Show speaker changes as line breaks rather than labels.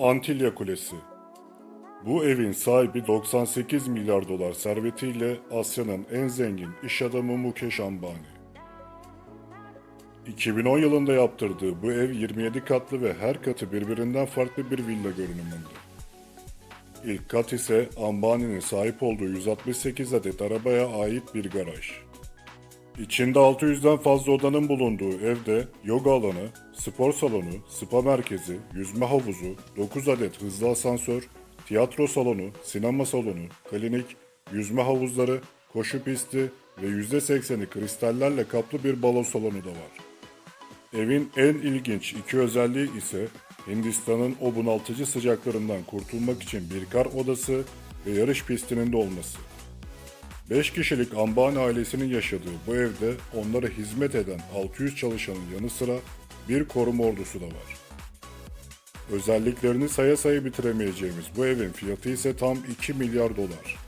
Antilya Kulesi. Bu evin sahibi 98 milyar dolar servetiyle Asya'nın en zengin iş adamı Mukesh Ambani. 2010 yılında yaptırdığı bu ev 27 katlı ve her katı birbirinden farklı bir villa görünümünde. İlk kat ise Ambani'nin sahip olduğu 168 adet arabaya ait bir garaj. İçinde 600'den fazla odanın bulunduğu evde yoga alanı, spor salonu, spa merkezi, yüzme havuzu, 9 adet hızlı asansör, tiyatro salonu, sinema salonu, klinik, yüzme havuzları, koşu pisti ve %80'i kristallerle kaplı bir balo salonu da var. Evin en ilginç iki özelliği ise Hindistan'ın o bunaltıcı sıcaklarından kurtulmak için bir kar odası ve yarış pistinin de olması. 5 kişilik Ambani ailesinin yaşadığı bu evde onlara hizmet eden 600 çalışanın yanı sıra bir koruma ordusu da var. Özelliklerini saya saya bitiremeyeceğimiz bu evin fiyatı ise tam 2 milyar dolar.